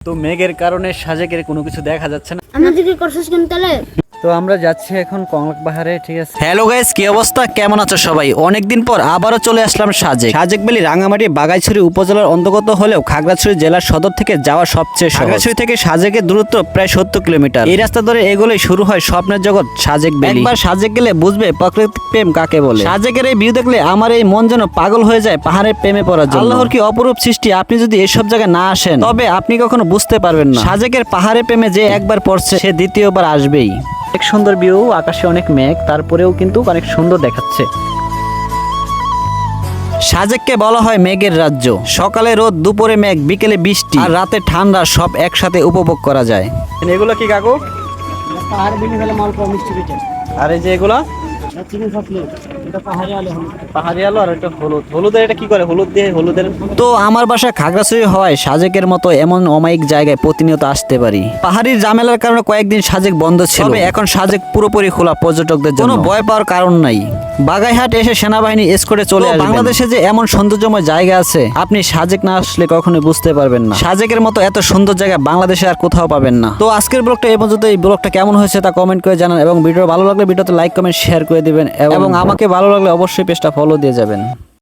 তো মেঘের কারণে সাজেকের কোনো কিছু দেখা যাচ্ছে না। আমাদেরকে করছিস কেন তাহলে? তো আমরা যাচ্ছি এখন কংলাক পাহাড়ে ঠিক আছে? হ্যালো গাইস কি অবস্থা? কেমন আছো সবাই? অনেকদিন পর আবারও চলে আসলাম সাজেক। সাজেক বেলি রাঙামাটি বাগাইছড়ি উপজেলার অন্তর্গত হলেও খাগড়াছড়ি জেলার সদর থেকে যাওয়া সবচেয়ে খাগড়াছড়ি থেকে সাজেকের দূরত্ব প্রায় সত্তর কিলোমিটার। এই রাস্তা ধরে এগোলেই শুরু হয় স্বপ্নের জগৎ সাজেক বেলি একবার সাজেক গেলে বুঝবে প্রাকৃতিক প্রেম কাকে বলে। সাজেকের এই ভিউ দেখলে আমার এই মন যেন পাগল হয়ে যায় পাহাড়ের প্রেমে পড়ার জন্য। আল্লাহর কি অপরূপ সৃষ্টি? আপনি যদি এসব জায়গায় না আসেন তবে আপনি কখনো বুঝতে পারবেন না। সাজেকের পাহাড়ে প্রেমে যে একবার পড়ছে সে দ্বিতীয়বার আসবেই। অনেক সুন্দর ভিউ আকাশে অনেক মেঘ তারপরেও কিন্তু অনেক সুন্দর দেখাচ্ছে। সাজেককে বলা হয় মেঘের রাজ্য। সকালে রোদ দুপুরে মেঘ বিকেলে বৃষ্টি আর রাতে ঠান্ডা সব একসাথে উপভোগ করা যায়। এগুলো কি কাকু? আর বিনি ফেলে মাল পাওয়া মিষ্টি পিঠে। আর এই যে এগুলো? পাহাড়ে পাহাড়ি আলো আর এটা হলুদ। হলুদের এটা কি করে? হলুদ দিয়ে হলুদের তো আমার বাসা খাগড়াছড়ি হওয়ায় সাজেকের মতো এমন অমায়িক জায়গায় প্রতিনিয়ত আসতে পারি। পাহাড়ির ঝামেলার কারণে কয়েকদিন সাজেক বন্ধ ছিল। তবে এখন সাজেক পুরোপুরি খোলা পর্যটকদের জন্য। ভয় পাওয়ার কারণ নাই। বাগাইহাট এসে সেনাবাহিনী এসকোর্টে চলে আসবে বাংলাদেশে যে এমন সৌন্দর্যময় জায়গা আছে আপনি সাজেক না আসলে কখনোই বুঝতে পারবেন না। সাজেকের মতো এত সুন্দর জায়গা বাংলাদেশে আর কোথাও পাবেন না। তো আজকের ব্লগটা এই পর্যন্ত এই ব্লগটা কেমন হয়েছে তা কমেন্ট করে জানান এবং ভিডিও ভালো লাগলে ভিডিওতে লাইক কমেন্ট শেয়ার করে দিবেন এবং আমাকে ভালো লাগলে অবশ্যই পেজটা ফলো দিয়ে যাবেন।